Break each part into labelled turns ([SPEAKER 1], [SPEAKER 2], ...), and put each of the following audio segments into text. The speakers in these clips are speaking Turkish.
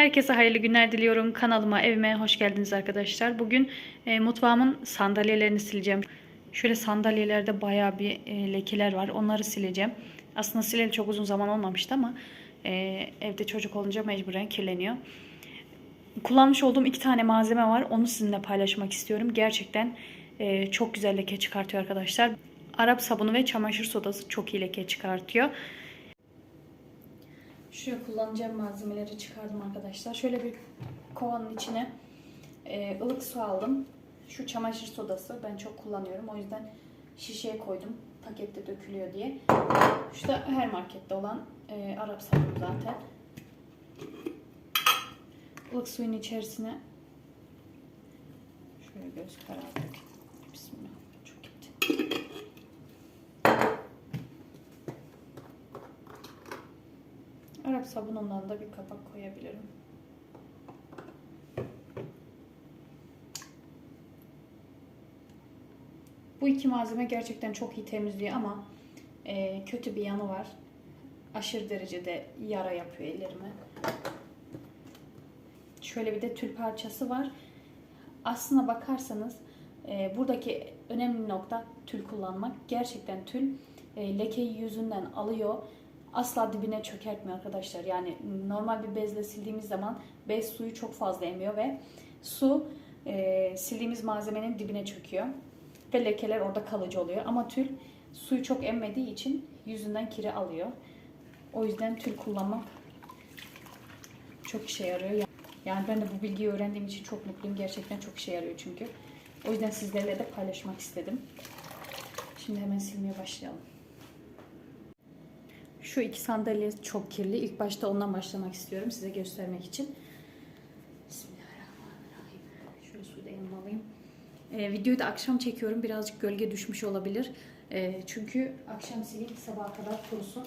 [SPEAKER 1] Herkese hayırlı günler diliyorum. Kanalıma, evime hoş geldiniz arkadaşlar. Bugün e, mutfağımın sandalyelerini sileceğim. Şöyle sandalyelerde bayağı bir e, lekeler var. Onları sileceğim. Aslında sileli çok uzun zaman olmamıştı ama e, evde çocuk olunca mecburen kirleniyor. Kullanmış olduğum iki tane malzeme var. Onu sizinle paylaşmak istiyorum. Gerçekten e, çok güzel leke çıkartıyor arkadaşlar. Arap sabunu ve çamaşır sodası çok iyi leke çıkartıyor. Şuraya kullanacağım malzemeleri çıkardım arkadaşlar. Şöyle bir kovanın içine e, ılık su aldım. Şu çamaşır sodası ben çok kullanıyorum. O yüzden şişeye koydum. Pakette dökülüyor diye. Şu da her markette olan e, Arap sabunu zaten. Ilık suyun içerisine şöyle göz dökeyim. Bismillah. Çok gitti. Arap sabunundan da bir kapak koyabilirim. Bu iki malzeme gerçekten çok iyi temizliyor ama e, kötü bir yanı var. Aşırı derecede yara yapıyor ellerime. Şöyle bir de tül parçası var. Aslına bakarsanız e, buradaki önemli nokta tül kullanmak. Gerçekten tül e, lekeyi yüzünden alıyor asla dibine çökertmiyor arkadaşlar. Yani normal bir bezle sildiğimiz zaman bez suyu çok fazla emiyor ve su e, sildiğimiz malzemenin dibine çöküyor. Ve lekeler orada kalıcı oluyor. Ama tül suyu çok emmediği için yüzünden kiri alıyor. O yüzden tül kullanmak çok işe yarıyor. Yani ben de bu bilgiyi öğrendiğim için çok mutluyum. Gerçekten çok işe yarıyor çünkü. O yüzden sizlerle de paylaşmak istedim. Şimdi hemen silmeye başlayalım. Şu iki sandalye çok kirli. İlk başta ondan başlamak istiyorum size göstermek için. Bismillahirrahmanirrahim. Şöyle suyu da yanıma alayım. Ee, videoyu da akşam çekiyorum. Birazcık gölge düşmüş olabilir. Ee, çünkü akşam sileyim sabaha kadar kurusun.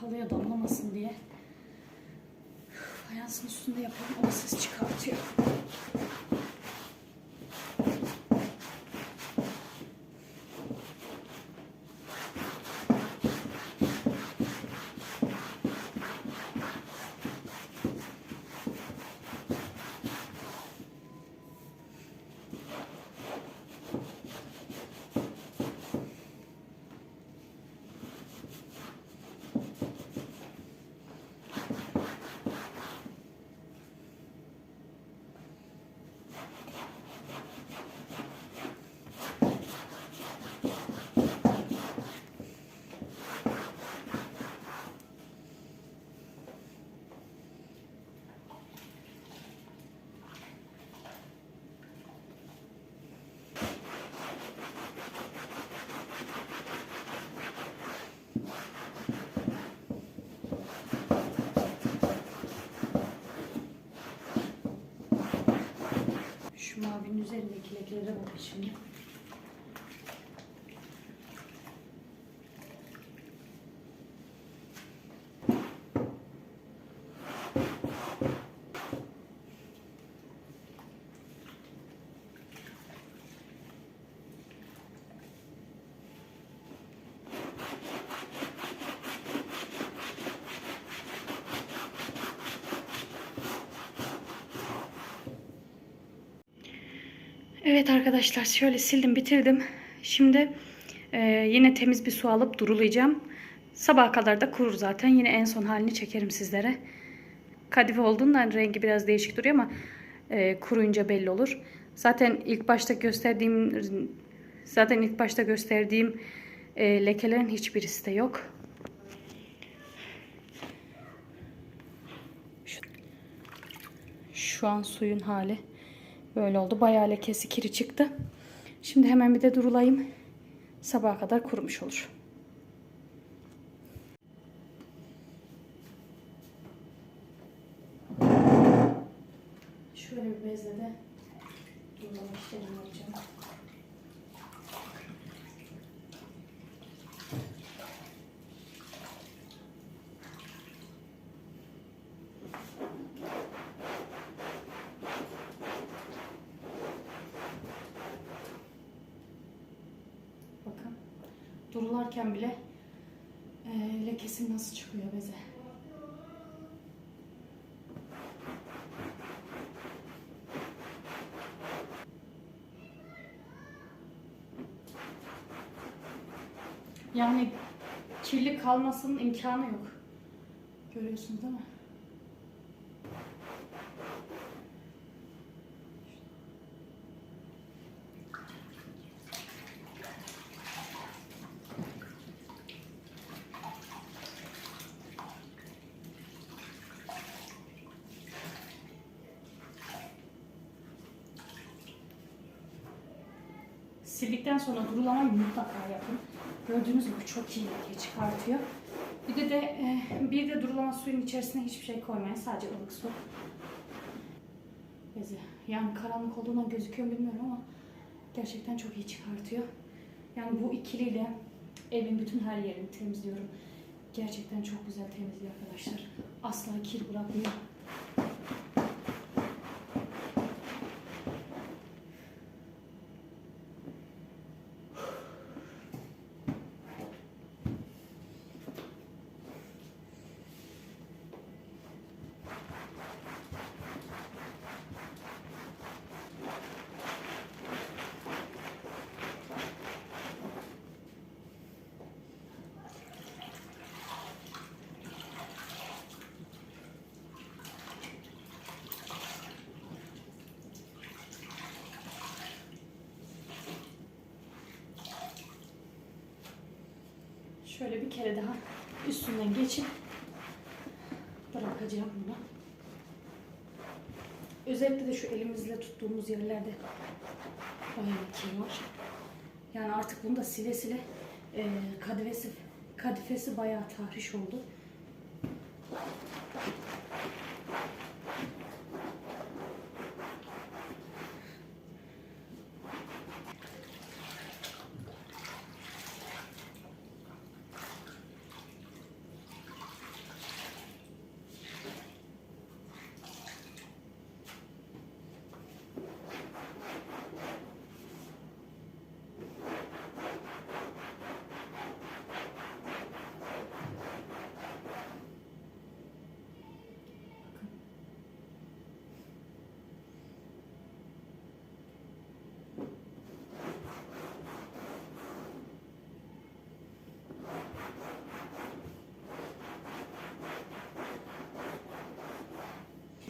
[SPEAKER 1] Halıya damlamasın diye fayansın üstünde yapalım ama ses çıkartıyor. Şu mavinin üzerindeki lekelere bakın şimdi. Evet arkadaşlar şöyle sildim bitirdim. Şimdi e, yine temiz bir su alıp durulayacağım. Sabaha kadar da kurur zaten. Yine en son halini çekerim sizlere. Kadife olduğundan rengi biraz değişik duruyor ama e, kuruyunca belli olur. Zaten ilk başta gösterdiğim zaten ilk başta gösterdiğim e, lekelerin hiçbirisi de yok. Şu, şu an suyun hali böyle oldu. Bayağı lekesi kiri çıktı. Şimdi hemen bir de durulayım. Sabaha kadar kurumuş olur. Şöyle bir bezle de durulama işlemi yapacağım. Bakın durularken bile e, lekesi nasıl çıkıyor beze. Yani kirli kalmasının imkanı yok. Görüyorsunuz değil mi? Sildikten sonra durulamayı mutlaka yapın. Gördüğünüz gibi çok iyi leke çıkartıyor. Bir de de e, bir de durulama suyun içerisine hiçbir şey koymayın. Sadece ılık su. Yani karanlık olduğundan gözüküyor bilmiyorum ama gerçekten çok iyi çıkartıyor. Yani bu ikiliyle evin bütün her yerini temizliyorum. Gerçekten çok güzel temizliyor arkadaşlar. Asla kir bırakmıyor. Şöyle bir kere daha üstünden geçip bırakacağım bunu. Özellikle de şu elimizle tuttuğumuz yerlerde bayağı kir var. Yani artık bunu da sile sile e, kadifesi, kadifesi bayağı tahriş oldu.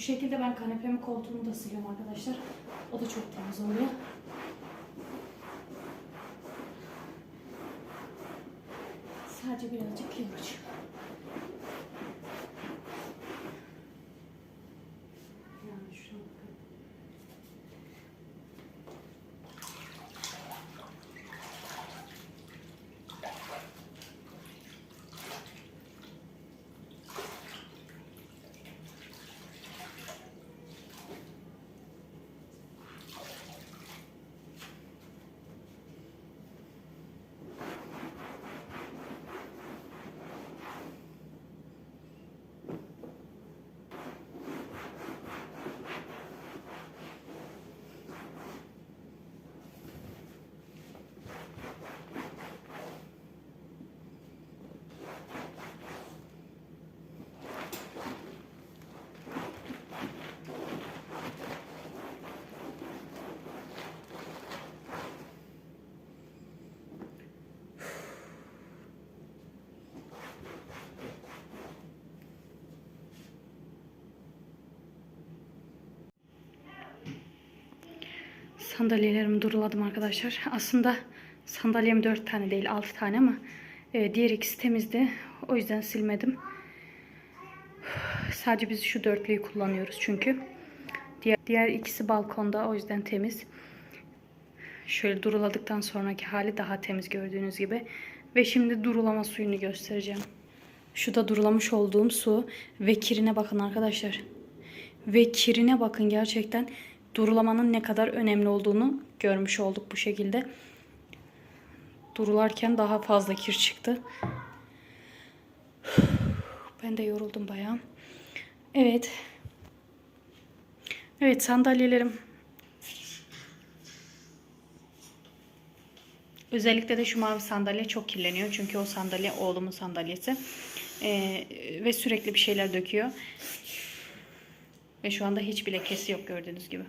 [SPEAKER 1] Bu şekilde ben kanepemi koltuğumu da siliyorum arkadaşlar. O da çok temiz oluyor. Sadece birazcık yorucu. Sandalyelerimi duruladım arkadaşlar. Aslında sandalyem 4 tane değil 6 tane ama e, diğer ikisi temizdi. O yüzden silmedim. Sadece biz şu dörtlüyü kullanıyoruz çünkü. Diğer, diğer ikisi balkonda o yüzden temiz. Şöyle duruladıktan sonraki hali daha temiz gördüğünüz gibi. Ve şimdi durulama suyunu göstereceğim. Şu da durulamış olduğum su ve kirine bakın arkadaşlar. Ve kirine bakın gerçekten durulamanın ne kadar önemli olduğunu görmüş olduk bu şekilde. Durularken daha fazla kir çıktı. Ben de yoruldum bayağı. Evet. Evet sandalyelerim. Özellikle de şu mavi sandalye çok kirleniyor. Çünkü o sandalye oğlumun sandalyesi. Ee, ve sürekli bir şeyler döküyor. Ve şu anda hiçbir lekesi yok gördüğünüz gibi.